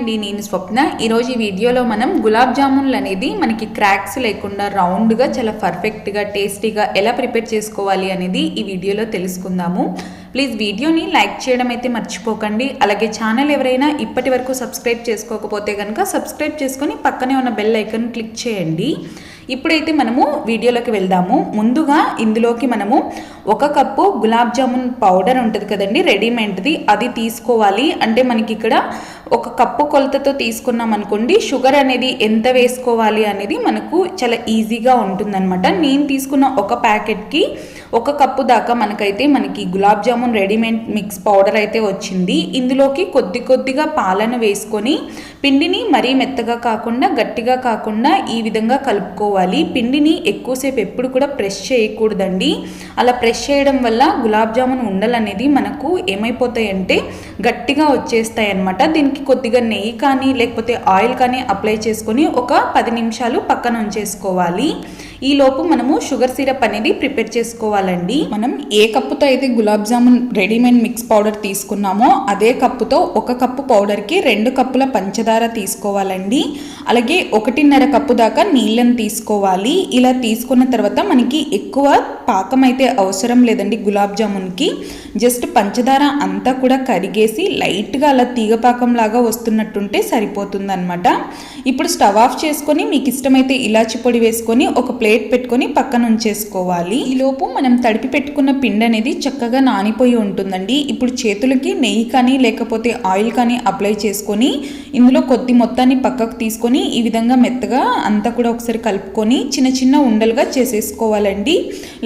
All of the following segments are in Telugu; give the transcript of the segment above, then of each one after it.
అండి నేను స్వప్న. ఈరోజు ఈ వీడియోలో మనం గులాబ్ జామున్లు అనేది మనకి క్రాక్స్ లేకుండా రౌండ్గా చాలా పర్ఫెక్ట్గా టేస్టీగా ఎలా ప్రిపేర్ చేసుకోవాలి అనేది ఈ వీడియోలో తెలుసుకుందాము. ప్లీజ్ వీడియోని లైక్ చేయడం అయితే మర్చిపోకండి. అలాగే ఛానల్ ఎవరైనా ఇప్పటి వరకు సబ్స్క్రైబ్ చేసుకోకపోతే కనుక సబ్స్క్రైబ్ చేసుకొని పక్కనే ఉన్న బెల్ ఐకన్ క్లిక్ చేయండి. ఇప్పుడైతే మనము వీడియోలోకి వెళ్దాము. ముందుగా ఇందులోకి మనము ఒక కప్పు గులాబ్ జామున్ పౌడర్ ఉంటుంది కదండి రెడీమేడ్ది. అది తీసుకోవాలి. అంటే మనకి ఇక్కడ ఒక కప్పు కొలతతో తీసుకున్నాం అనుకోండి షుగర్ అనేది ఎంత వేసుకోవాలి అనేది మనకు చాలా ఈజీగా ఉంటుందన్నమాట. నేను తీసుకున్న ఒక ప్యాకెట్కి ఒక కప్పు దాకా మనకైతే మనకి gulab jamun readymade mix powder అయితే వచ్చింది. ఇందులోకి కొద్ది కొద్దిగా పాలను వేసుకొని పిండిని మరీ మెత్తగా కాకుండా గట్టిగా కాకుండా ఈ విధంగా కలుపుకోవాలి. పిండిని ఎక్కువసేపు ఎప్పుడు కూడా ప్రెస్ చేయకూడదండి. అలా ప్రెస్ చేయడం వల్ల గులాబ్ జామున్ ఉండలు అనేది మనకు ఏమైపోతాయంటే గట్టిగా వచ్చేస్తాయి అనమాట దీనికి కొద్దిగా నెయ్యి కానీ లేకపోతే ఆయిల్ కానీ అప్లై చేసుకొని ఒక పది నిమిషాలు పక్కన ఉంచేసుకోవాలి. ఈ లోపు మనము షుగర్ సిరప్ అనేది ప్రిపేర్ చేసుకోవాలండి. మనం ఏ కప్పుతో అయితే gulab jamun readymade mix powder తీసుకున్నామో అదే కప్పుతో ఒక కప్పు పౌడర్కి రెండు కప్పుల పంచదార తీసుకోవాలండి. అలాగే ఒకటిన్నర కప్పు దాకా నీళ్ళని తీసుకోవాలి. ఇలా తీసుకున్న తర్వాత మనకి ఎక్కువ పాకం అయితే అవసరం లేదండి గులాబ్ జామున్కి. జస్ట్ పంచదార అంతా కూడా కరిగేసి లైట్గా అలా తీగ పాకం లాగా వస్తున్నట్టుంటే సరిపోతుంది ఇప్పుడు స్టవ్ ఆఫ్ చేసుకొని మీకు ఇష్టమైతే ఇలాచి పొడి వేసుకొని ఒక ప్లేట్ ప్లేట్ పెట్టుకొని పక్కన ఉంచేసుకోవాలి. ఈలోపు మనం తడిపి పెట్టుకున్న పిండి అనేది చక్కగా నానిపోయి ఉంటుందండి. ఇప్పుడు చేతులకి నెయ్యి కానీ లేకపోతే ఆయిల్ కానీ అప్లై చేసుకొని ఇందులో కొద్ది మొత్తాన్ని పక్కకు తీసుకొని ఈ విధంగా మెత్తగా అంతా కూడా ఒకసారి కలుపుకొని చిన్న చిన్న ఉండలుగా చేసేసుకోవాలండి.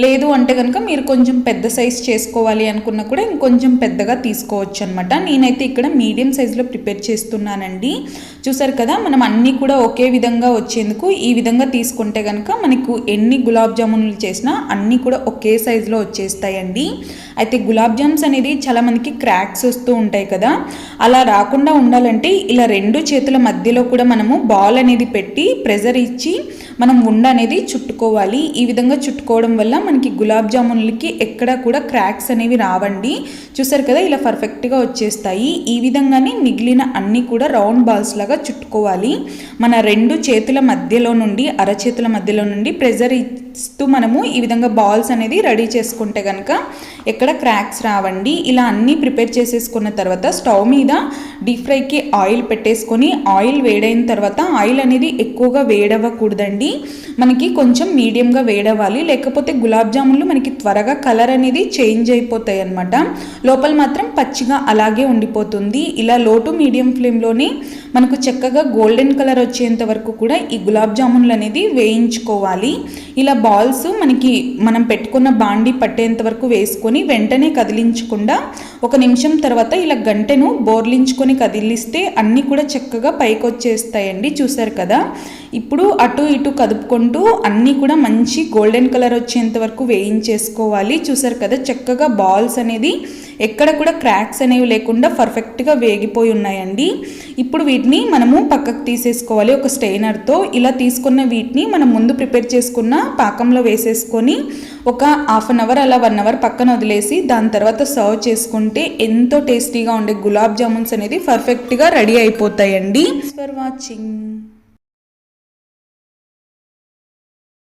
లేదు అంటే కనుక మీరు కొంచెం పెద్ద సైజ్ చేసుకోవాలి అనుకున్నా కూడా ఇంకొంచెం పెద్దగా తీసుకోవచ్చు అనమాట నేనైతే ఇక్కడ మీడియం సైజులో ప్రిపేర్ చేస్తున్నానండి. చూసారు కదా మనం అన్నీ కూడా ఒకే విధంగా వచ్చేందుకు ఈ విధంగా తీసుకుంటే కనుక మనకు ఎన్ని గులాబ్ జామున్లు చేసినా అన్నీ కూడా ఒకే సైజులో వచ్చేస్తాయండి. అయితే గులాబ్ జామ్స్ అనేది చాలామందికి క్రాక్స్ వస్తూ ఉంటాయి కదా. అలా రాకుండా ఉండాలంటే ఇలా రెండు చేతుల మధ్యలో కూడా మనము బాల్ అనేది పెట్టి ప్రెజర్ ఇచ్చి మనం ఉండ అనేది చుట్టుకోవాలి. ఈ విధంగా చుట్టుకోవడం వల్ల మనకి గులాబ్ జామున్లకి ఎక్కడ కూడా క్రాక్స్ అనేవి రావండి. చూసారు కదా ఇలా పర్ఫెక్ట్గా వచ్చేస్తాయి. ఈ విధంగానే మిగిలిన అన్నీ కూడా రౌండ్ బాల్స్ లాగా చుట్టుకోవాలి. మన రెండు చేతుల మధ్యలో నుండి అరచేతుల మధ్యలో నుండి ప్రెజర్ ఇస్తూ మనము ఈ విధంగా బాల్స్ అనేది రెడీ చేసుకుంటే కనుక ఎక్కడ క్రాక్స్ రావండి. ఇలా అన్నీ ప్రిపేర్ చేసేసుకున్న తర్వాత స్టవ్ మీద డీప్ ఫ్రైకి ఆయిల్ పెట్టేసుకొని ఆయిల్ వేడైన తర్వాత ఆయిల్ అనేది ఎక్కువగా వేడవ్వకూడదండి. మనకి కొంచెం మీడియంగా వేడవ్వాలి. లేకపోతే గులాబ్ జామున్లు మనకి త్వరగా కలర్ అనేది చేంజ్ అయిపోతాయి అనమాట లోపల మాత్రం పచ్చిగా అలాగే ఉండిపోతుంది. ఇలా లో టు మీడియం ఫ్లేమ్లోనే మనకు చక్కగా గోల్డెన్ కలర్ వచ్చేంత వరకు కూడా ఈ గులాబ్ జామున్లు అనేది వేయించుకోవాలి. ఇలా బాల్స్ మనకి మనం పెట్టుకున్న బాండి పట్టేంత వరకు వేసుకొని వెంటనే కదిలించకుండా ఒక నిమిషం తర్వాత ఇలా గంటెను బోర్లించుకొని కదిలిస్తే అన్నీ కూడా చక్కగా పైకి వచ్చేస్తాయండి చూసారు కదా? ఇప్పుడు అటు ఇటు కదుపుకుంటూ అన్నీ కూడా మంచి గోల్డెన్ కలర్ వచ్చేంత వరకు వేయించేసుకోవాలి. చూసారు కదా? చక్కగా బాల్స్ అనేది ఎక్కడ కూడా క్రాక్స్ అనేవి లేకుండా పర్ఫెక్ట్గా వేగిపోయి ఉన్నాయండి. ఇప్పుడు వీటిని మనము పక్కకు తీసేసుకోవాలి. ఒక స్టెయినర్తో ఇలా తీసుకున్న వీటిని మనం ముందు ప్రిపేర్ చేసుకున్న పాకంలో వేసేసుకొని ఒక హాఫ్ అన్ అవర్ అలా వన్ అవర్ పక్కన వదిలేసి దాని తర్వాత సర్వ్ చేసుకుంటే ఎంతో టేస్టీగా ఉండే గులాబ్ జామున్స్ అనేది పర్ఫెక్ట్గా రెడీ అయిపోతాయండి. For watching